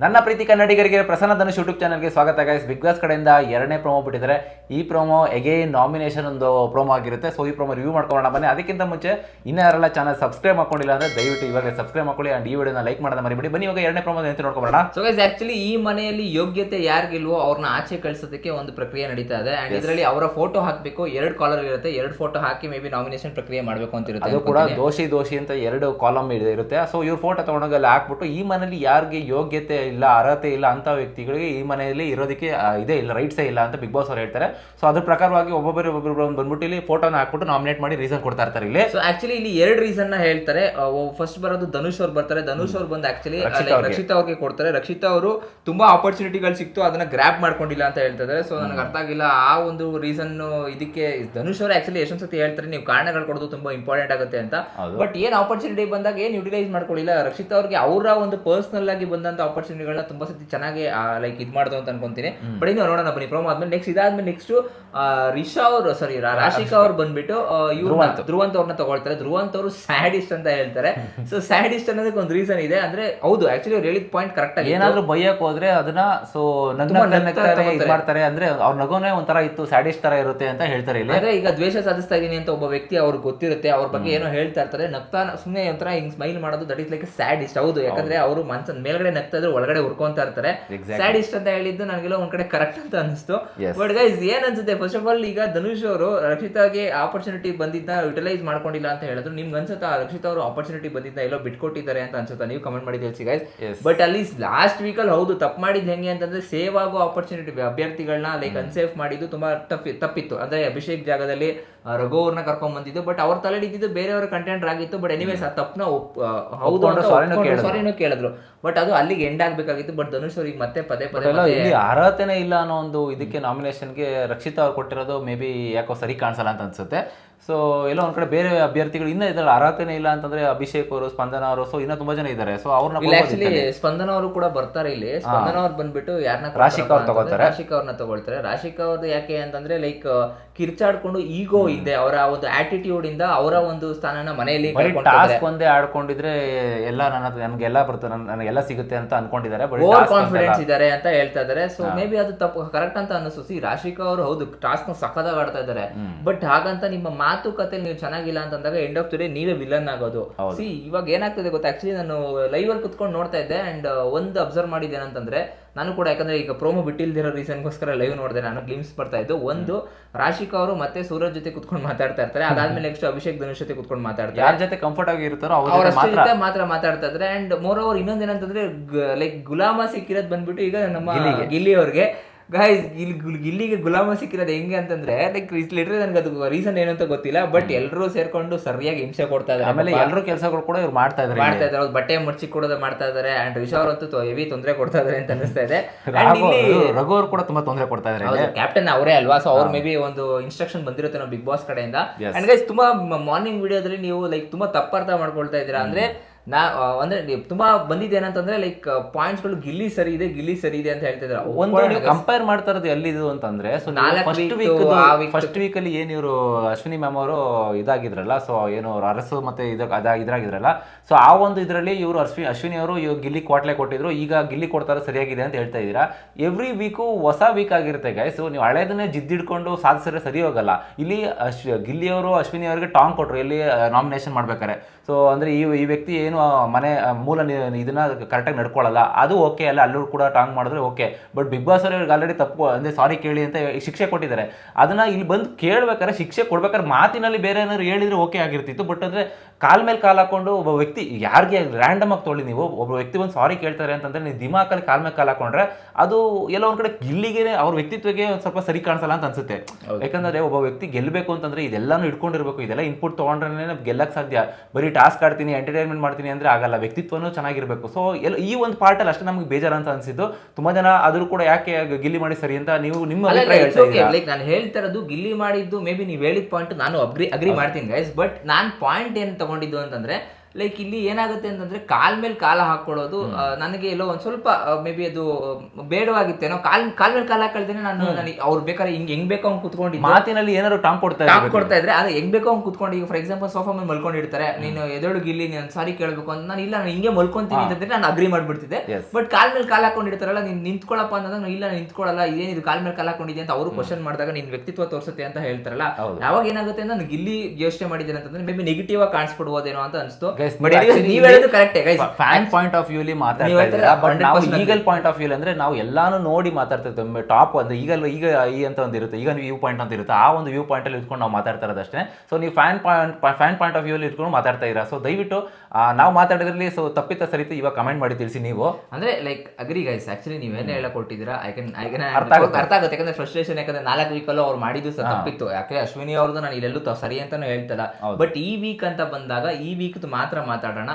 ನನ್ನ ಪ್ರೀತಿ ಕನ್ನಡಿಗರಿಗೆ ಪ್ರಸನ್ನ ಧನುಷ್ ಯೂಟ್ಯೂಬ್ ಚಾನಲ್ಗೆ ಸ್ವಾಗತ ಗೈಸ್ ಬಿಗ್ ಬಾಸ್ ಕಡೆಯಿಂದ ಎರಡನೇ ಪ್ರೋಮೋ ಬಿಟ್ಟಿದ್ದಾರೆ. ಈ ಪ್ರೋಮೋ ಎಗೇನ್ ನಾಮಿನೇಷನ್ ಒಂದು ಪ್ರೋಮೋ ಆಗಿರುತ್ತೆ. ಸೊ ಈ ಪ್ರೋಮೋ ರಿವ್ಯೂ ಮಾಡ್ಕೊಳ್ಳೋಣ. ಬನ್ನಿ ಅದಕ್ಕಿಂತ ಮುಂಚೆ ಇನ್ನೂ ಯಾರೆಲ್ಲ ಚಾನಲ್ ಸಬ್ಸ್ಕ್ರೈಬ್ ಮಾಡ್ಕೊಂಡಿಲ್ಲ ಅಂದ್ರೆ ದಯವಿಟ್ಟು ಇವಾಗ ಸಬ್ಸ್ಕ್ರೈಬ್ ಮಾಡ್ಕೊಳ್ಳಿ ಅಂಡ್ ಈ ವಿಡಿಯೋನ ಲೈಕ್ ಮಾಡೋದ ಮರಿಬಿಡಿ. ಬನ್ನಿ ಇವಾಗ ಎರಡನೇ ಪ್ರೋಮೋ ಅಂತ ನೋಡ್ಕೊಳ್ಳೋಣ ಸೊ ಗೈಸ್ ಆಕ್ಚುಲಿ ಈ ಮನೆಯಲ್ಲಿ ಯೋಗ್ಯತೆ ಯಾರಿಗಿಲ್ವೋ ಅವ್ರನ್ನ ಆಚೆ ಕಳಿಸೋದಕ್ಕೆ ಒಂದು ಪ್ರಕ್ರಿಯೆ ನಡೀತಾ ಇದೆ. ಅಂಡ್ ಇದರಲ್ಲಿ ಅವರ ಫೋಟೋ ಹಾಕಬೇಕು ಎರಡು ಕಾಲರ್ ಇರುತ್ತೆ. ಎರಡು ಫೋಟೋ ಹಾಕಿ ಮೇ ಬಿ ನಾಮಿನೇಷನ್ ಪ್ರಕ್ರಿಯೆ ಮಾಡಬೇಕು ಅಂತ ಇರುತ್ತೆ ಅದು ಕೂಡ ದೋಷಿ ದೋಷಿ ಅಂತ ಎರಡು ಕಾಲಮ್ ಇರುತ್ತೆ. ಸೊ ಇವ್ರ ಫೋಟೋ ತಗೊಂಡೋಗಿ ಅಲ್ಲಿ ಹಾಕ್ಬಿಟ್ಟು ಈ ಮನೆಯಲ್ಲಿ ಯಾರಿಗೆ ಯೋಗ್ಯತೆ ಇಲ್ಲ ಅರ್ಹತೆ ಇಲ್ಲ ಅಂತ ವ್ಯಕ್ತಿಗಳಿಗೆ ಈ ಮನೆಯಲ್ಲಿ ಇರೋದಕ್ಕೆ ಇದೇ ಇಲ್ಲ ರೈಟ್ಸೇ ಇಲ್ಲ ಅಂತ ಬಿಗ್ ಬಾಸ್ ಅವ್ರು ಹೇಳ್ತಾರೆ. ಸೊ ಅದ್ರ ಪ್ರಕಾರವಾಗಿ ಒಬ್ಬೊಬ್ಬರು ಒಬ್ಬೊಬ್ಬರು ಬಂದ್ಬಿಟ್ಟು ಇಲ್ಲಿ ಫೋಟೋನ ಹಾಕ್ಬಿಟ್ಟು ನಾಮಿನೇಟ್ ಮಾಡಿ ರೀಸನ್ ಕೊಡ್ತಾ ಇರ್ತಾರೆ ಇಲ್ಲಿ. ಸೊ ಆಕ್ಚುಲಿ ಇಲ್ಲಿ ಎರಡು ರೀಸನ್ನ ಹೇಳ್ತಾರೆ. ಫಸ್ಟ್ ಬರೋದು ಧನುಷ್ ಅವ್ರು ಬರ್ತಾರೆ. ಧನುಷ್ ಅವ್ರು ಬಂದು ಆಕ್ಚುಲಿ ರಕ್ಷಿತಾ ಅವ್ರಿಗೆ. ಕೊಡ್ತಾರೆ. ರಕ್ಷಿತಾ ಅವರು ತುಂಬಾ ಆಪರ್ಚುನಿಟಿಗಳು ಸಿಕ್ತು ಅದನ್ನ ಗ್ರಾಪ್ ಮಾಡ್ಕೊಂಡಿಲ್ಲ ಅಂತ ಹೇಳ್ತಾರೆ ಸೊ ನನಗೆ ಅರ್ಥ ಆಗಿಲ್ಲ. ಆ ಒಂದು ರೀಸನ್ ಇದಕ್ಕೆ ಧನುಷ್ ಅವರು ಆಕ್ಚುಲಿ ಎಷ್ಟೊಂದು ಸತಿ ಹೇಳ್ತಾರೆ ನೀವು ಕಾರಣಗಳು ಕೊಡೋದು ತುಂಬಾ ಇಂಪಾರ್ಟೆಂಟ್ ಆಗುತ್ತೆ ಅಂತ. ಬಟ್ ಏನ್ ಆಪರ್ಚುನಿಟಿ ಬಂದಾಗ ಏನ್ ಯುಟಿಲೈಸ್ ಮಾಡ್ಕೊಳ್ಳಿಲ್ಲ? ರಕ್ಷಿತಾ ಅವ್ರಿಗೆ ಅವರ ಒಂದು ಪರ್ಸನಲ್ ಆಗಿ ಬಂದಂತ ಆಪರ್ಚುನಿಟಿಗಳನ್ನ ತುಂಬಾ ಸತಿ ಚೆನ್ನಾಗಿ ಲೈಕ್ ಇದು ಮಾಡ್ದು ಅಂತ ಅನ್ಕೊಂತೀನಿ. ಬಟ್ ಇನ್ನು ನೋಡೋಣ ಬನ್ನಿ ಪ್ರೋಮೋ ಆದ್ಮೇಲೆ ನೆಕ್ಸ್ಟ್ ಇದಾದ್ಮೇಲೆ ನೆಕ್ಸ್ಟ್ ರಿಷಾ ಅವರು ಸಾರಿ ರಾಶಿಕಾ ಅವ್ರು ಬಂದ್ಬಿಟ್ಟು ಇವ್ರು ಧ್ರುವಂತ್. ಅವ್ರನ್ನ ತಗೊಳ್ತಾರೆ. ಧ್ರುವಂತ ಅವರು ಸ್ಯಾಡಿಸ್ಟ್ ಅಂತ ಹೇಳ್ತಾರೆ. ಸೊ ಸ್ಯಾಡಿಸ್ಟ್ ಅನ್ನೋದಕ್ಕೆ ಒಂದು ರೀಸನ್ ಇದೆ. ಅಂದ್ರೆ ಹೌದು ಆಕ್ಚುಲಿ ಅವ್ರು ಹೇಳಿದ ಪಾಯಿಂಟ್ ಕರೆಕ್ಟ್ ಆಗಿ ಏನಾದ್ರೂ ಬೈಯಕ್ ಹೋದ್ರೆ ಅದನ್ನ ಸೊ ಮಾಡ್ತಾರೆ ಅಂದ್ರೆ ಅವ್ರ ನಗೋನೇ ಒಂಥರ ಇತ್ತು ಸ್ಯಾಡಿಸ್ಟ್ ತರ ಇರುತ್ತೆ ಅಂತ ಹೇಳ್ತಾರೆ ಇಲ್ಲಿ ಅಂದ್ರೆ ಈಗ ದ್ವೇಷ ಸಾಧಿಸ್ತಾ ಇದೀನಿ ಅಂತ ಒಬ್ಬ ವ್ಯಕ್ತಿ ಅವ್ರಿಗೆ ಗೊತ್ತಿರುತ್ತೆ ಅವ್ರ ಬಗ್ಗೆ ಏನೋ ಹೇಳ್ತಾ ಇರ್ತಾರೆ ನಗ್ತಾ ಸುಮ್ಮನೆ ಒಂಥರ ಹಿಂಗ್ ಸ್ಮೈಲ್ ಮಾಡೋದು ದಟ್ ಇಸ್ ಲೈಕ್ ಸ್ಯಾಡಿಸ್ಟ್ ಹೌದು ಯಾಕಂದ್ರೆ ಅವರು ಮನ್ಸನ್ ಮೇಲ್ಗಡೆ ನಗ್ತಾ ಇದ್ರೆ ಒಳಗಡೆ ಹುರ್ಕೊಂತಾ ಇರ್ತಾರೆ. Exactly. ಸ್ಯಾಡ್ ಇಷ್ಟ ಅಂತ ಹೇಳಿದ್ದು ನನಗೆಲ್ಲ ಒಂದ್ ಕಡೆ ಕರೆಕ್ಟ್ ಅಂತ ಅನಿಸ್ತು. ಬಟ್ ಗೈಸ್ ಏನ್ ಅನ್ಸುತ್ತೆ? ಫಸ್ಟ್ ಆಫ್ ಆಲ್ ಈಗ ಧನುಷ್ ಅವರು ರಕ್ಷಿತಾಗೆ ಆಪರ್ಚುನಿಟಿ ಬಂದಿದ್ದ ಯುಟಿಲೈಸ್ ಮಾಡ್ಕೊಂಡಿಲ್ಲ ಅಂತ ಹೇಳಿದ್ರು. ನಿಮ್ಗೆ ಅನ್ಸುತ್ತಾ ರಕ್ಷಿತಾ ಅವರು ಆಪರ್ಚುನಿಟಿ ಬಂದಿದ್ದ ಎಲ್ಲೋ ಬಿಟ್ಕೊಟ್ಟಿದ್ದಾರೆ ಅಂತ ಅನ್ಸುತ್ತಾ? ನೀವು ಕಮೆಂಟ್ ಮಾಡಿ ತಿಳಿಸಿ ಗೈಸ್ ಬಟ್ ಅಲ್ಲಿ ಲಾಸ್ಟ್ ವೀಕ್ ಅಲ್ಲಿ ಹೌದು ತಪ್ಪು ಮಾಡಿದ್ ಹೆಂಗೆ ಅಂತಂದ್ರೆ ಸೇವ್ ಆಗೋ ಆಪರ್ಚುನಿಟಿ ಅಭ್ಯರ್ಥಿಗಳನ್ನ ಲೈಕ್ ಅನ್ಸೇಫ್ ಮಾಡಿದ್ದು ತುಂಬಾ ತಪ್ಪಿ ತಪ್ಪಿತ್ತು ಅಂದ್ರೆ ಅಭಿಷೇಕ್ ಜಾಗದಲ್ಲಿ ರಘು ಅವ್ರನ್ನ ಕರ್ಕೊಂಡ್ ಬಂದಿದ್ದು. ಬಟ್ ಅವ್ರ ತಲೆ ಇದ್ದಿದ್ದು ಬೇರೆಯವರ ಕಂಟೆಂಟ್ ಆಗಿತ್ತು ಬಟ್ ಎನಿವೇಸ್ ಆ ತಪ್ಪನ ಹೌದು. ಸಾರಿನೂ ಕೇಳಿದ್ರು. ಬಟ್ ಅದು ಅಲ್ಲಿಗೆ ಎಂಡ್ ಆಗ್ಬೇಕಾಗಿತ್ತು ಬಟ್ ಧನುಷ್ ಅವ್ರಿಗೆ ಮತ್ತೆ ಪದೇ ಪದೇ ಇಲ್ಲಿ ಅರ್ಹತೆನೇ ಇಲ್ಲ ಅನ್ನೋ ಒಂದು ಇದಕ್ಕೆ ನಾಮಿನೇಷನ್ಗೆ ರಕ್ಷಿತಾ ಅವ್ರು ಕೊಟ್ಟಿರೋದು ಮೇ ಬಿ ಯಾಕೋ ಸರಿ ಕಾಣಿಸಲ್ಲ ಅಂತ ಅನ್ಸುತ್ತೆ. ಸೊ ಎಲ್ಲೋ ಒಂದ್ ಕಡೆ ಬೇರೆ ಅಭ್ಯರ್ಥಿಗಳು ಇನ್ನೂ ಇದ್ದಾರೆ. ಅರ್ಹತೆನೇ ಇಲ್ಲ ಅಂತಂದ್ರೆ ಅಭಿಷೇಕ್ ಅವರು ಸ್ಪಂದನ ಅವರು ಸೊ ಇನ್ನೂ ತುಂಬಾ ಜನ ಇದ್ದಾರೆ. ಸೊ ಅವ್ರನ್ನ ಆಕ್ಚುಲಿ ಸ್ಪಂದನ ಅವರು ಕೂಡ ಬರ್ತಾರೆ ಇಲ್ಲಿ. ಸ್ಪಂದನ ಅವ್ರು ಬಂದ್ಬಿಟ್ಟು ಯಾರನ್ನ ರಾಶಿಕ್ ಅವ್ರು ತಗೋತಾರೆ ರಾಶಿಕ್ ಅವ್ರನ್ನ ತಗೊಳ್ತಾರೆ. ರಾಶಿಕಾ ಅವ್ರದ್ದು ಯಾಕೆ ಅಂತಂದ್ರೆ ಲೈಕ್ ಕಿರ್ಚಾಡ್ಕೊಂಡು ಈಗೋ ಇದೆ. ಅವರ ಒಂದು ಆಟಿಟ್ಯೂಡ್ ಇಂದ ಅವರ ಒಂದು ಸ್ಥಾನನ ಮನೆಯಲ್ಲಿ ಟಾಸ್ಕ್ ಒಂದೇ ಆಡ್ಕೊಂಡಿದ್ರೆ ಎಲ್ಲ ನನ್ನ ನನಗೆಲ್ಲ ಬರ್ತದೆ ಬರ್ತಾರೆ ನನಗೆಲ್ಲ ಸಿಗುತ್ತೆ ಅಂತ ಅನ್ಕೊಂಡಿದ್ದಾರೆ ಓವರ್ ಕಾನ್ಫಿಡೆನ್ಸ್. ಇದ್ದಾರೆ ಅಂತ ಹೇಳ್ತಾ ಇದಾರೆ ಸೊ ಮೇ ಬಿ ಅದು ತಪ್ಪು ಕರೆಕ್ಟ್ ಅಂತ ಅನ್ನಿಸ್ತು. ರಾಶಿಕ ಅವರು ಹೌದು ಟಾಸ್ಕ್ನ ಸಖದಾಗ ಆಡ್ತಾ ಇದ್ದಾರೆ. ಬಟ್ ಹಾಗಂತ ನಿಮ್ಮ ಮಾತುಕತೆ ನೀವು ಚೆನ್ನಾಗಿಲ್ಲ ಅಂತಂದಾಗ ಎಂಡ್ ಆಫ್ ದ ಡೇ ನೀವೇ ವಿಲನ್ ಆಗೋದು. ಸಿ ಇವಾಗ ಏನಾಗ್ತದೆ ಗೊತ್ತಾ? ಆಕ್ಚುಲಿ ನಾನು ಲೈವ್ ಅಲ್ಲಿ ಕುತ್ಕೊಂಡು ನೋಡ್ತಾ ಇದ್ದೆ ಅಂಡ್ ಒಂದು ಅಬ್ಸರ್ವ್ ಮಾಡಿದ್ದೆ ಏನಂತಂದ್ರೆ ನಾನು ಕೂಡ ಯಾಕಂದ್ರೆ ಈಗ ಪ್ರೋಮೋ ಬಿಟ್ಟಿಲ್ದಿರೋ ರೀಸನ್ಗೋಸ್ಕರ ಲೈವ್ ನೋಡಿದೆ ನಾನು ಗ್ಲಿಮ್ಸ್ ಬರ್ತಾ ಇದ್ದು. ಒಂದು ರಾಶಿಕಾ ಅವರು ಮತ್ತೆ ಸೂರಜ್ ಜೊತೆ ಕುತ್ಕೊಂಡು ಮಾತಾಡ್ತಾ ಇರ್ತಾರೆ. ಅದಾದ್ಮೇಲೆ ನೆಕ್ಸ್ಟ್ ಅಭಿಷೇಕ್ ಧನುಷ್ ಜೊತೆ ಕುತ್ಕೊಂಡು ಮಾತಾಡ್ತಾರೆ. ಯಾರ ಜೊತೆ ಕಂಫರ್ಟ್ ಆಗಿ ಇರ್ತಾರೋ ಅವ್ರ ಅವ್ರ ಜೊತೆ ಮಾತ್ರ ಮಾತಾಡ್ತಾ ಇದ್ರೆ. ಅಂಡ್ ಮೋರ್ ಓವರ್ ಇನ್ನೊಂದ್ ಏನಂತಂದ್ರೆ ಲೈಕ್ ಗುಲಾಮ ಸಿಕ್ಕಿರೋದು ಬಂದ್ಬಿಟ್ಟು ಈಗ ನಮ್ಮ ಗಿಲ್ಲಿ ಅವ್ರಿಗೆ. ಗಾಯ್ಸ್ ಇಲ್ಲಿ ಇಲ್ಲಿಗೆ ಗುಲಾಮ ಸಿಕ್ಕಿರೋದು ಹೆಂಗೆ ಅಂತಂದ್ರೆ ಲೈಕ್ ಲಿಟ್ರಲಿ ನನಗೆ ಅದು ರೀಸನ್ ಏನು ಅಂತ ಗೊತ್ತಿಲ್ಲ ಬಟ್ ಎಲ್ಲರೂ ಸೇರ್ಕೊಂಡು ಸರಿಯಾಗಿ ಹಿಂಸೆ ಕೊಡ್ತಾ ಇದ್ದಾರೆ. ಆಮೇಲೆ ಎಲ್ಲರೂ ಕೆಲಸಗಳು ಕೂಡ ಇವ್ರು ಮಾಡ್ತಾ ಇದ್ದಾರೆ ಮಾಡ್ತಾ ಇದ್ದಾರೆ. ಅವ್ರು ಬಟ್ಟೆ ಮುಚ್ಚಿ ಕೊಡೋದು ಮಾಡ್ತಾ ಇದ್ದಾರೆ. ಅಂಡ್ ರಿಷಾ ಅವರಂತೂ ಹೆವಿ ತೊಂದರೆ ಕೊಡ್ತಾ ಇದ್ದಾರೆ ಅಂತ ಅನಿಸ್ತಾ ಇದೆ. ರಘು ಅವ್ರು ಕೂಡ ತುಂಬಾ ತೊಂದರೆ ಕೊಡ್ತಾ ಇದ್ದಾರೆ ಕ್ಯಾಪ್ಟನ್ ಅವರೇ ಅಲ್ವಾ? ಸೊ ಅವ್ರು ಮೇ ಬಿ ಒಂದು ಇನ್ಸ್ಟ್ರಕ್ಷನ್ ಬಂದಿರುತ್ತೆ ನಾವು ಬಿಗ್ ಬಾಸ್ ಕಡೆಯಿಂದ. ಅಂಡ್ ಗೈಸ್ ತುಂಬಾ ಮಾರ್ನಿಂಗ್ ವಿಡಿಯೋದಲ್ಲಿ ನೀವು ಲೈಕ್ ತುಂಬಾ ತಪ್ಪರ್ಥ ಮಾಡ್ಕೊಳ್ತಾ ಇದ್ದೀರಾ ಅಂದ್ರೆ ನಾ ಅಂದ್ರೆ ತುಂಬಾ ಬಂದಿದೆ ಏನಂತಂದ್ರೆ ಲೈಕ್ ಪಾಯಿಂಟ್ಸ್ಗಳು ಗಿಲ್ಲಿ ಸರಿ ಇದೆ ಗಿಲ್ಲಿ ಸರಿ ಇದೆ ಅಂತ ಹೇಳ್ತಾ ಇದ್ದಾರೆ ಒಂದು ಕಂಪೇರ್ ಮಾಡ್ತಾ ಇರೋದು ಎಲ್ಲಿದು ಅಂತಂದ್ರೆ ಸೊ ನಾಲ್ಕು ಫಸ್ಟ್ ವೀಕ್ ಫಸ್ಟ್ ವೀಕ್ ಅಲ್ಲಿ ಏನ್ ಇವರು ಅಶ್ವಿನಿ ಮ್ಯಾಮ್ ಅವರು ಇದಾಗಿದ್ರಲ್ಲ ಸೊ ಏನು ಅರಸು ಮತ್ತೆ ಇದ್ರಾಗಿದ್ರಲ್ಲ ಸೊ ಆ ಒಂದು ಇದರಲ್ಲಿ ಇವರು ಅಶ್ವಿನಿ ಅಶ್ವಿನಿ ಅವರು ಇವ್ರು ಗಿಲ್ಲಿ ಕ್ವಾಟ್ಲೆ ಕೊಟ್ಟಿದ್ರು ಈಗ ಗಿಲ್ಲಿ ಕೊಡ್ತಾರ ಸರಿಯಾಗಿದೆ ಅಂತ ಹೇಳ್ತಾ ಇದ್ದೀರಾ? ಎವ್ರಿ ವೀಕು ಹೊಸ ವೀಕ್ ಆಗಿರುತ್ತೆ ಗೈ ಸೊ ನೀವು ಹಳೇದನ್ನೇ ಜಿದ್ದಿಡ್ಕೊಂಡು ಸಾಧಿಸಿದ್ರೆ ಸರಿ ಹೋಗಲ್ಲ. ಇಲ್ಲಿ ಅಶ್ ಗಿಲ್ಲಿ ಅವರು ಅಶ್ವಿನಿ ಅವರಿಗೆ ಟಾಂಗ್ ಕೊಟ್ರು ಇಲ್ಲಿ ನಾಮಿನೇಷನ್ ಮಾಡ್ಬೇಕಾರೆ. ಸೊ ಅಂದ್ರೆ ಈ ಈ ವ್ಯಕ್ತಿ ಏನು ಆ, ಮನೆ ಮೂಲ ಇದನ್ನ ಕರೆಕ್ಟಾಗಿ ನಡ್ಕೊಳ್ಳಲ್ಲ. ಅದು ಓಕೆ ಅಲ್ಲ ಅಲ್ಲೂ ಕೂಡ ಟಾಂಗ್ ಮಾಡಿದ್ರೆ ಓಕೆ ಬಟ್ ಬಿಗ್ ಬಾಸ್ ಅವ್ರಿಗೆ ಆಲ್ರೆಡಿ ತಪ್ಪು ಅಂದ್ರೆ ಸಾರಿ ಕೇಳಿ ಅಂತ ಶಿಕ್ಷೆ ಕೊಟ್ಟಿದ್ದಾರೆ. ಅದನ್ನ ಇಲ್ಲಿ ಬಂದು ಕೇಳಬೇಕಾದ್ರೆ ಶಿಕ್ಷೆ ಕೊಡ್ಬೇಕಾದ್ರೆ ಮಾತಿನಲ್ಲಿ ಬೇರೆ ಏನಾದ್ರು ಹೇಳಿದ್ರೆ ಓಕೆ ಆಗಿರ್ತಿತ್ತು. ಬಟ್ ಅಂದ್ರೆ ಕಾಲ್ ಮೇಲೆ ಕಾಲ್ ಹಾಕೊಂಡು ಒಬ್ಬ ವ್ಯಕ್ತಿ ಯಾರಿಗೆ ರ್ಯಾಂಡಮ್ ಆಗಿ ತೊಳಿ ನೀವು ಒಬ್ಬ ವ್ಯಕ್ತಿ ಬಂದು ಸಾರಿ ಕೇಳ್ತಾರೆ ಅಂತಂದ್ರೆ ನೀವು ದಿಮಾಕಲ್ಲಿ ಕಾಲ್ ಮೇಲೆ ಕಾಲ್ ಹಾಕೊಂಡ್ರೆ ಅದು ಎಲ್ಲೋ ಒಂದ್ ಕಡೆ ಗಿಲ್ಲಿಗೆ ಅವ್ರ ವ್ಯಕ್ತಿತ್ವಕ್ಕೆ ಒಂದ್ ಸ್ವಲ್ಪ ಸರಿ ಕಾಣಿಸಲ್ಲ ಅಂತ ಅನ್ಸುತ್ತೆ. ಯಾಕಂದ್ರೆ ಒಬ್ಬ ವ್ಯಕ್ತಿ ಗೆಲ್ಲಬೇಕು ಅಂತಂದ್ರೆ ಇದೆಲ್ಲಾನು ಇಟ್ಕೊಂಡಿರ್ಬೇಕು. ಇದೆಲ್ಲ ಇನ್ಪುಟ್ ತಗೊಂಡ್ರೆ ಗೆಲ್ಲಕ್ಕೆ ಸಾಧ್ಯ. ಬರೀ ಟಾಸ್ಕ್ ಆಡ್ತೀನಿ ಎಂಟರ್ಟೈನ್ಮೆಂಟ್ ಮಾಡ್ತೀನಿ ಅಂದ್ರೆ ಆಗಲ್ಲ ವ್ಯಕ್ತಿತ್ವನೂ ಚೆನ್ನಾಗಿರಬೇಕು. ಸೊ ಎಲ್ಲ ಈ ಒಂದು ಪಾರ್ಟಲ್ಲಿ ಅಷ್ಟೇ ನಮಗೆ ಬೇಜಾರು ಅಂತ ಅನ್ಸಿದ್ದು. ತುಂಬಾ ಜನ ಆದ್ರೂ ಕೂಡ ಯಾಕೆ ಗಿಲ್ಲಿ ಮಾಡಿ ಸರಿ ಅಂತ ನೀವು ನಿಮ್ಮ ಅಭಿಪ್ರಾಯ ಹೇಳ್ತಾ ಇದ್ದೀರಾ? ಲೈಕ್ ನಾನು ಹೇಳ್ತಾ ಇರೋದು ಗಿಲ್ಲಿ ಮಾಡಿದ್ದು ಮೇ ಬಿ ನೀವು ಹೇಳಿದ ಪಾಯಿಂಟ್ ನಾನು ಅಗ್ರಿ ಅಗ್ರಿ ಮಾಡ್ತೀನಿ ಗೈಸ್ ಬಟ್ ನಾನು ಪಾಯಿಂಟ್ ಏನು ತಗೊಂಡಿದ್ದು ಅಂತಂದ್ರೆ ಲೈಕ್ ಇಲ್ಲಿ ಏನಾಗುತ್ತೆ ಅಂತಂದ್ರೆ ಕಾಲ್ ಮೇಲೆ ಕಾಲ ಹಾಕೊಳ್ಳೋದು ನನಗೆ ಎಲ್ಲೋ ಒಂದ್ ಸ್ವಲ್ಪ ಮೇ ಬಿ ಅದು ಬೇಡವಾಗಿತ್ತೇನೋ ಕಾಲ್ ಕಾಲ್ ಮೇಲೆ ಕಾಲ ಹಾಕೊಳ್ತೇನೆ ನಾನು ನನಗೆ ಅವ್ರು ಬೇಕಾದ್ರೆ ಹಿಂಗ್ ಹೆಂಗ್ ಬೇಕೋ ಅವ್ನು ಕುತ್ಕೊಂಡು ಮಾತಿನಲ್ಲಿ ಏನಾದ್ರು ಟಾಂಗ್ ಕೊಡ್ತಾ ಟಾಂಗ್. ಕೊಡ್ತಾ ಇದ್ರೆ ಅದು ಹೆಂಗ್ ಬೇಕೋ ಅವ್ನು ಕುತ್ಕೊಂಡು ಈಗ ಫಾರ್ ಎಕ್ಸಾಂಪಲ್ ಸೋಫಾ ಮೇಲೆ ಮಲ್ಕೊಂಡಿರ್ತಾರೆ ನೀನು ಎದೊಳು ಗಿಲ್ಲಿ ನೀನ್ ಸಾರಿ ಕೇಳಬೇಕು ಅಂತ ನಾನು ಇಲ್ಲ ನಾನು ಹಿಂಗೆ ಮಲ್ಕೊಂತೀನಿ ಅಂತಂದ್ರೆ ನಾನು ಅಗ್ರಿ ಮಾಡ್ಬಿಡ್ತಿದ್ದೆ. ಬಟ್ ಕಾಲ್ ಮೇಲೆ ಕಾಲ ಹಾಕೊಂಡಿರ್ತಾರಲ್ಲ ನೀನ್ ನಿಂತ್ಕೊಳ್ಳಪ್ಪ ಅಂತಂದ್ರೆ ನಾನು ಇಲ್ಲ ನಿಂತ್ಕೊಳ್ಳಲ್ಲ ಇದೇನಿದು ಕಾಲ್ ಮೇಲೆ ಕಾಲ ಹಾಕೊಂಡಿದ್ದೆ ಅಂತ ಅವರು ಕ್ವಶನ್ ಮಾಡಿದಾಗ ನಿನ್ ವ್ಯಕ್ತಿತ್ವ ತೋರಿಸುತ್ತೆ ಅಂತ ಹೇಳ್ತಾರಲ್ಲ. ಯಾವಾಗ ಏನಾಗುತ್ತೆ ಅಂದ್ರೆ ನಾನು ಗಿಲ್ಲಿ ಯೋಚನೆ ಮಾಡಿದ್ದೇನೆ ಅಂತಂದ್ರೆ ಮೇ ಬಿ ನೆಗೆಟಿವ್ ಆಗಿ ಕಾಣಿಸ್ಬಿಡ್ಬೋದೇನೋ ಅಂತ ಅನಿಸ್ತು. ಬಟ್ ನೀವು ಹೇಳೋದು correct guys fan point of ವ್ಯೂಲಿ ಅಲ್ಲಿ ಮಾತಾಡ್ತಾ ಇದ್ದೀರಾ? ಬಟ್ ನಾವು 100% ಈಗಲ್ ಪಾಯಿಂಟ್ ಆಫ್ ವ್ಯೂ ಅಂದ್ರೆ ನಾವು ಎಲ್ಲಾನು ನೋಡಿ ಮಾತಾಡ್ತಿರ್ತೀವಿ. ಟಾಪ್ ಅಂದ್ರೆ ಈಗ ಈಗ ಈ ಅಂತ ಒಂದು ಇರುತ್ತೆ. ಈಗ ವ್ಯೂ ಪಾಯಿಂಟ್ ಅಂತ ಇರುತ್ತೆ. ಆ ಒಂದು ವ್ಯೂ ಪಾಯಿಂಟ್ ಅಲ್ಲಿ ಇಟ್ಕೊಂಡು ನಾವು ಮಾತಾಡ್ತಾ ಇರೋದು ಅಷ್ಟೇ. ಸೊ ನೀವು fan point fan point of view ಅಲ್ಲಿ ಇಟ್ಕೊಂಡು ಮಾತಾಡ್ತಾ ಇದ್ದೀರಾ? ಸೊ ದಯವಿಟ್ಟು ನಾವು ಮಾತಾಡಿದ್ರಲ್ಲಿ ಸೊ ತಪ್ಪಿತ ಸರಿತು ಇವಾಗ ಕಮೆಂಟ್ ಮಾಡಿ ತಿಳಿಸಿ ನೀವು. ಅಂದ್ರೆ ಲೈಕ್ ಅಗ್ರಿ ಗೈಸ್ ಆಕ್ಚುಲಿ ನೀವೇನೇ ಹೇಳಕ್ ಕೊಟ್ಟಿದ್ದೀರಾ ಐ ಕ್ಯಾನ್ ಐ ಕ್ಯಾನ್ ಅರ್ಥ ಆಗುತ್ತೆ. ಅರ್ಥ ಆಗುತ್ತೆ. ಯಾಕಂದ್ರೆ ಫ್ರಸ್ಟ್ರೇಷನ್ ಯಾಕಂದ್ರೆ ನಾಲ್ಕು ವೀಕ್ ಅಲ್ಲೂ ಅವ್ರು ಮಾಡಿದ್ದು ಸಹ ತಪ್ಪಿತ್ತು. ಯಾಕೆ ಅಶ್ವಿನಿ ಅವ್ರದ್ದು ನಾನು ಇಲ್ಲೆಲ್ಲೂ ಸರಿ ಅಂತಾನು ಹೇಳ್ತಲ್ಲ. ಬಟ್ ಈ ವೀಕ್ ಅಂತ ಬಂದಾಗ ಈ ವೀಕ್ ಮಾತ್ರ ಮಾತಾಡೋಣ.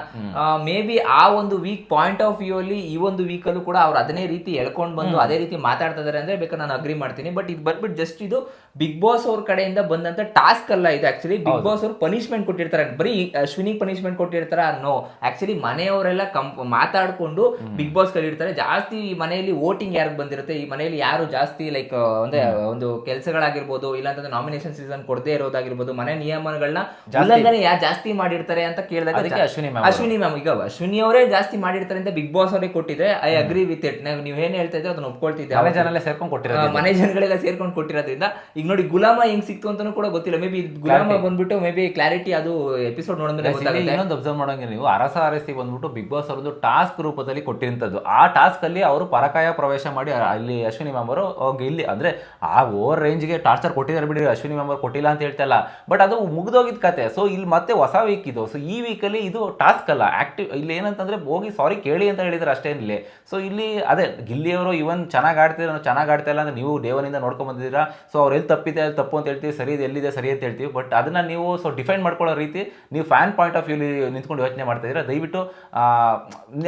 ಮೇ ಬಿ ಆ ಒಂದು ವೀಕ್ ಪಾಯಿಂಟ್ ಆಫ್ ವ್ಯೂ ಅಲ್ಲಿ ಈ ಒಂದು ವೀಕ್ ಅಲ್ಲೂ ಕೂಡ ಅವ್ರು ಅದನ್ನೇ ರೀತಿ ಎಳ್ಕೊಂಡ್ ಬಂದು ಅದೇ ರೀತಿ ಮಾತಾಡ್ತಾ ಇದಾರೆ ಅಂದ್ರೆ ಬೇಕಾದ್ರೆ ನಾನು ಅಗ್ರಿ ಮಾಡ್ತೀನಿ. ಬಟ್ ಇದು ಬಂದ್ಬಿಟ್ಟು ಜಸ್ಟ್ ಇದು ಬಿಗ್ ಬಾಸ್ ಅವ್ರ ಕಡೆಯಿಂದ ಬಂದಂತ ಟಾಸ್ಕ್ ಅಲ್ಲ ಇದು ಆಕ್ಚುಲಿ ಬಿಗ್ ಬಾಸ್ ಅವ್ರು ಪನಿಷ್ಮೆಂಟ್ ಕೊಟ್ಟಿರ್ತಾರೆ. ಬರೀ ಅಶ್ವಿನಿ ಪನಿಷ್ಮೆಂಟ್ ಕೊಟ್ಟಿರ್ತಾರ? ನೋ ಆಕ್ಚುಲಿ ಮನೆಯವರೆಲ್ಲ ಕಂಪ್ ಮಾತಾಡ್ಕೊಂಡು ಬಿಗ್ ಬಾಸ್ ಕಲಿರ್ತಾರೆ ಜಾಸ್ತಿ ಈ ಮನೆಯಲ್ಲಿ ವೋಟಿಂಗ್ ಯಾರಿಗೆ ಬಂದಿರುತ್ತೆ? ಈ ಮನೆಯಲ್ಲಿ ಯಾರು ಜಾಸ್ತಿ ಲೈಕ್ ಅಂದ್ರೆ ಒಂದು ಕೆಲಸಗಳಾಗಿರ್ಬೋದು ಇಲ್ಲಾಂತಂದ್ರೆ ನಾಮಿನೇಷನ್ ಸೀಸನ್ ಕೊಡದೇ ಇರೋದಾಗಿರ್ಬೋದು ಮನೆ ನಿಯಮಗಳನ್ನ ಉಲ್ಲಂಘನೆ ಯಾರು ಜಾಸ್ತಿ ಮಾಡಿರ್ತಾರೆ ಅಂತ ಕೇಳಿದಾಗ ಅದಕ್ಕೆ ಅಶ್ವಿನಿ ಮ್ಯಾಮ್ ಅಶ್ವಿನಿ ಮ್ಯಾಮ್ ಈಗ ಅಶ್ವಿನಿ ಅವರೇ ಜಾಸ್ತಿ ಮಾಡಿರ್ತಾರೆ ಅಂತ ಬಿಗ್ ಬಾಸ್ ಅವರೇ ಕೊಟ್ಟಿದ್ರೆ ಐ ಅಗ್ರಿ ವಿತ್ ಇಟ್ ನೀವು ಏನ್ ಹೇಳ್ತಾ ಇದ್ರೆ ಅದನ್ನ ಒಪ್ಕೊಳ್ತಿದ್ದೆ. ಮನೆ ಜನಲ್ಲೇ ಸೇರ್ಕೊಂಡು ಕೊಟ್ಟಿರೋದು ಮನೆ ಜನಗಳೆಲ್ಲ ಸೇರ್ಕೊಂಡು ಕೊಟ್ಟಿರೋದ್ರಿಂದ ಈಗ ನೋಡಿ ಗುಲಾಮ ಹೆಂಗ್ ಸಿಕ್ತು ಅಂತಾನು ಕೂಡ ಗೊತ್ತಿಲ್ಲ. ಮೇ ಬಿ ಗುಲಾಮ ಬಂದ್ಬಿಟ್ಟು ಮೇ ಬಿ ಕ್ಲಾರಿಟಿ ಅದು ಎಪಿಸೋಡ್ ನೋಡಿದ್ರೆ ಇನ್ನೊಂದು ಅಬ್ಸರ್ವ್ ಮಾಡೋಂಗೆ ನೀವು ಅರಸ ಅರಸಿ ಬಂದ್ಬಿಟ್ಟು ಬಿಗ್ ಬಾಸ್ ಅವ್ರದ್ದು ಟಾಸ್ಕ್ ರೂಪದಲ್ಲಿ ಕೊಟ್ಟಿರಂತದ್ದು ಆ ಟಾಸ್ಕ್ ಅಲ್ಲಿ ಅವರು ಪರಕಾಯ ಪ್ರವೇಶ ಮಾಡಿ ಅಲ್ಲಿ ಅಶ್ವಿನಿ ಮ್ಯಾಮ್ ಅವರು ಇಲ್ಲಿ ಅಂದ್ರೆ ಆ ಓವರ್ ರೇಂಜ್ಗೆ ಟಾರ್ಚರ್ ಕೊಟ್ಟಿದ್ದಾರೆ ಬಿಡಿ ಅಶ್ವಿನಿ ಮ್ಯಾಮ್ ಅವ್ರು ಕೊಟ್ಟಿಲ್ಲ ಅಂತ ಹೇಳ್ತಲ್ಲ ಬಟ್ ಅದು ಮುಗ್ದೋಗಿದ್ ಕತೆ. ಸೊ ಇಲ್ಲಿ ಮತ್ತೆ ಹೊಸ ವೀಕ್ ಇದು. ಸೊ ಈ ವೀಕಲ್ಲಿ ಇದು ಟಾಸ್ಕ್ ಅಲ್ಲ. ಆಕ್ಟಿವ್ ಇಲ್ಲಿ ಏನಂತಂದ್ರೆ ಹೋಗಿ ಸಾರಿ ಕೇಳಿ ಅಂತ ಹೇಳಿದ್ರೆ ಅಷ್ಟೇ ಇಲ್ಲಿ ಸೊ ಇಲ್ಲಿ ಅದೇ ಗಿಲ್ಲಿಯವರು ಇವನ್ ಚೆನ್ನಾಗಿ ಆಡ್ತಿದ್ರು ನಾವು ಚೆನ್ನಾಗಿ ಆಡ್ತಾ ಇಲ್ಲ ಅಂದ್ರೆ ನೀವು ದೇವನಿಂದ ನೋಡ್ಕೊಂಡ್ ಬಂದಿದ್ದೀರಾ? ಸೊ ಅವ್ರು ಎಲ್ಲಿ ತಪ್ಪಿದೆ ಅಲ್ಲಿ ತಪ್ಪು ಅಂತ ಹೇಳ್ತೀವಿ ಸರಿ ಇದೆ ಎಲ್ಲಿದೆ ಸರಿ ಅಂತ ಹೇಳ್ತೀವಿ. ಬಟ್ ಅದನ್ನ ನೀವು ಸೊ ಡಿಫೈನ್ ಮಾಡ್ಕೊಳ್ಳೋ ರೀತಿ ನೀವು ಫ್ಯಾನ್ ಪಾಯಿಂಟ್ ಆಫ್ ವ್ಯೂ ನಿಂತ್ಕೊಂಡು ಯೋಚನೆ ಮಾಡ್ತಾ ಇದ್ದೀರಾ? ದಯವಿಟ್ಟು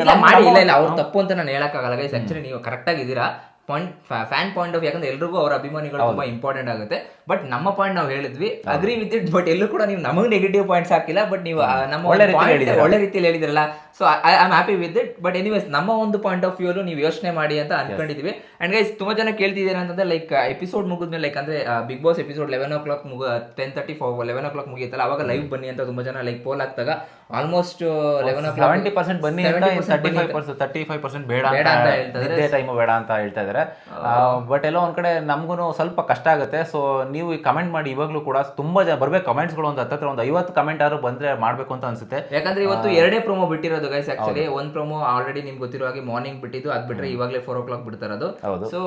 ಇಲ್ಲ ಮಾಡಿ ಇಲ್ಲ ಇಲ್ಲ ಅವ್ರು ತಪ್ಪು ಅಂತ ನಾನು ಹೇಳೋಕ್ಕಾಗಲ್ಲ ಗೈಸ್ ಆಕ್ಚುಲಿ ನೀವು ಕರೆಕ್ಟಾಗಿ ಆಗಿದ್ದೀರಾ? ಪಾಯಿಂಟ್ ಫ್ಯಾನ್ ಪಾಯಿಂಟ್ ಆಫ್ ಯಾಕಂದ್ರೆ ಎಲ್ರಿಗೂ ಅವರ ಅಭಿಮಾನಿಗಳು ತುಂಬಾ ಇಂಪಾರ್ಟೆಂಟ್ ಆಗುತ್ತೆ. ಬಟ್ ನಮ್ಮ ಪಾಯಿಂಟ್ ನಾವು ಹೇಳಿದ್ವಿ ಅಗ್ರಿ ವಿತ್ ಇಟ್ ಬಟ್ ಎಲ್ಲೂ ಕೂಡ ನೀವು ನಮಗೆ ನೆಗೆಟಿವ್ ಪಾಯಿಂಟ್ಸ್ ಹಾಕಿಲ್ಲ ಬಟ್ ನೀವು ನಮ್ಮ ಒಳ್ಳೆ ರೀತಿಯಲ್ಲಿ ಹೇಳಿದ್ರಲ್ಲ so I am happy with it but anyways ನಮ್ಮ ಒಂದು ಪಾಯಿಂಟ್ ಆಫ್ ವ್ಯೂ ನೀವು ಯೋಚನೆ ಮಾಡಿ ಅಂತ ಅನ್ಕೊಂಡಿದ್ವಿ. ಅಂಡ್ ಗೈಸ್ ತುಂಬಾ ಜನ ಕೇಳ್ತಿದ್ದೀರಾ ಅಂತಂದ್ರೆ ಲೈಕ್ ಎಪಿಸೋಡ್ ಮುಗಿದ್ಮೇಲೆ ಲೈಕ್ ಅಂದ್ರೆ Bigg Boss episode eleven o'clock ಮುಗ ten thirty four eleven o'clock ಮುಗಿಯುತ್ತಲ್ಲ ಅವಾಗ ಲೈವ್ ಬನ್ನಿ ಅಂತ ತುಂಬಾ ಜನ like poll ಆಗ್ತಾಗ almost eleven o'clock seventy percent ಬನ್ನಿ ತರ್ಟಿ ಫೈವ್ ಪರ್ಸೆಂಟ್ ಬೇಡ ಬೇಡ ಅಂತ ಹೇಳ್ತಾರೆ ಟೈಮ್ ಬೇಡ ಅಂತ ಹೇಳ್ತಾ ಇದಾರೆ ಬಟ್ ಎಲ್ಲೋ ಒಂದ್ ಕಡೆ ನಮಗೂ ಸ್ವಲ್ಪ ಕಷ್ಟ ಆಗುತ್ತೆ. ಸೊ ನೀವು ಈ ಕಮೆಂಟ್ ಮಾಡಿ ಇವಾಗ್ಲೂ ಕೂಡ ತುಂಬಾ ಜನ ಬರ್ಬೇಕು. ಕಮೆಂಟ್ಸ್ಗಳು ಒಂದು ಹತ್ತತ್ರ ಒಂದು ಐವತ್ತು ಕಮೆಂಟ್ ಆದ್ರೂ ಬಂದ್ರೆ ಮಾಡ್ಬೇಕು ಅಂತ ಅನ್ಸುತ್ತೆ. ಯಾಕಂದ್ರೆ ಇವತ್ತು ಎರಡೇ ಪ್ರೊಮೋ ಬಿಟ್ಟಿರೋದು ಗೈಸ್ ಆಕ್ಚುಲಿ ಒಂದು ಪ್ರೊಮೋ ಆಲ್ರೆಡಿ ನಿಮ್ಗೆ ಗೊತ್ತಿರೋ ಹಾಗೆ ಮಾರ್ನಿಂಗ್ ಬಿಟ್ಟಿದ್ದು ಅದು ಬಿಟ್ರೆ ಇವಾಗಲೇ ಫೋರ್ ಓ ಕ್ಲಾಕ್ ಬಿಡ್ತಾರದು. ಸೊ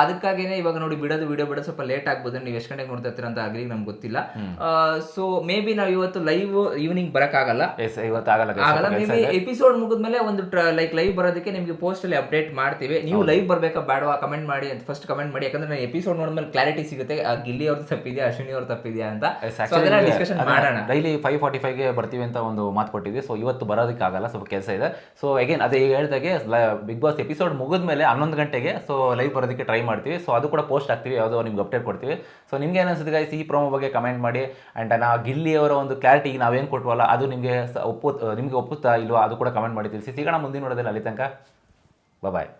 ಅದಕ್ಕಾಗಿನೇ ಇವಾಗ ನೋಡಿ ಬಿಡೋದು ವಿಡಿಯೋ ಬಿಡೋದು ಸ್ವಲ್ಪ ಲೇಟ್ ಆಗ್ಬೋದು ನೀವು ಎಷ್ಟು ಗಂಟೆಗೆ ನೋಡ್ತಾ ಇರ್ತೀರ ಅಂತ ಆಗ್ಲಿ ನಮ್ಗೆ ಗೊತ್ತಿಲ್ಲ. ಸೊ ಮೇ ಬಿ ನಾವು ಇವತ್ತು ಲೈವ್ ಈವ್ನಿಂಗ್ ಬರಕ್ಕಾಗಲ್ಲ. ಎಸ್ ಇವತ್ತು ಆಗಲ್ಲ ಮೇ ಬಿ ಎಪಿಸೋಡ್ ಮುಗಿದ್ಮೇಲೆ ಒಂದು ಲೈಕ್ ಲೈವ್ ಬರೋದಕ್ಕೆ ನಿಮಗೆ ಪೋಸ್ಟ್ ಅಲ್ಲಿ ಅಪ್ಡೇಟ್ ಮಾಡ್ತೀವಿ. ನೀವು ಲೈವ್ ಬರ್ಬೇಕಾ ಬೇಡವಾ? ಕಮೆಂಟ್ ಮಾಡಿ ಅಂತ ಫಸ್ಟ್ ಕಮೆಂಟ್ ಮಾಡಿ ಯಾಕಂದ್ರೆ ನಾನು ಎಪಿಸೋಡ್ ನೋಡಿದ್ಮೇಲೆ ಕ್ಲಾರಿಟಿ ಸಿಗುತ್ತೆ. ಆ ಗಿಲ್ಲಿ ಅವ್ರದ್ದು ತಪ್ಪಿದ್ಯಾ ಅಶ್ವಿನಿ ಅವ್ರ ತಪ್ಪಿದ್ಯಾ ಅಂತ. ಡಿಸ್ಕಷನ್ ಮಾಡೋಣ. ಡೈಲಿ ಫೈವ್ ಫಾರ್ಟಿ ಫೈವ್ಗೆ ಬರ್ತೀವಿ ಅಂತ ಒಂದು ಮಾತು ಕೊಟ್ಟಿದ್ವಿ. ಸೊ ಇವತ್ತು ಬರೋದಕ್ಕೆ ಆಗಲ್ಲ ಸ್ವಲ್ಪ ಕೆಲಸ ಇದೆ. ಸೊ ಅಗೇನ್ ಅದೇ ಈಗ ಹೇಳ್ದಾಗೆ ಬಿಗ್ ಬಾಸ್ ಎಪಿಸೋಡ್ ಮುಗಿದ ಮೇಲೆ ಹನ್ನೊಂದು ಗಂಟೆಗೆ ಸೊ ಲೈವ್ ಬರೋದಕ್ಕೆ ಟ್ರೈ ಮಾಡ್ತೀವಿ. ಸೊ ಅದು ಕೂಡ ಪೋಸ್ಟ್ ಆಗ್ತೀವಿ ಯಾವುದೋ ನಿಮ್ಗೆ ಅಪ್ಡೇಟ್ ಕೊಡ್ತೀವಿ. ಸೊ ನಿಮ್ಗೆ ಏನಿಸುತ್ತೆ ಗೈಸ್ ಈ ಪ್ರೋಮೋ ಬಗ್ಗೆ ಕಮೆಂಟ್ ಮಾಡಿ ಆ್ಯಂಡ್ ನಾ ಗಿಲ್ಲಿ ಅವರ ಒಂದು ಕ್ಲಾರಿಟಿ ನಾವೇನು ಕೊಟ್ವಲ್ಲ ಅದು ನಿಮಗೆ ಒಪ್ಪು ನಿಮಗೆ ಒಪ್ಪುತ್ತಾ ಇಲ್ವಾ ಅದು ಕೂಡ ಕಮೆಂಟ್ ಮಾಡಿ ತಿಳಿಸಿ. ಸಿಗೋಣ ಮುಂದಿನ ನೋಡೋದಿಲ್ಲ ಅಲ್ಲಿ ತನಕ. ಬಾಯ್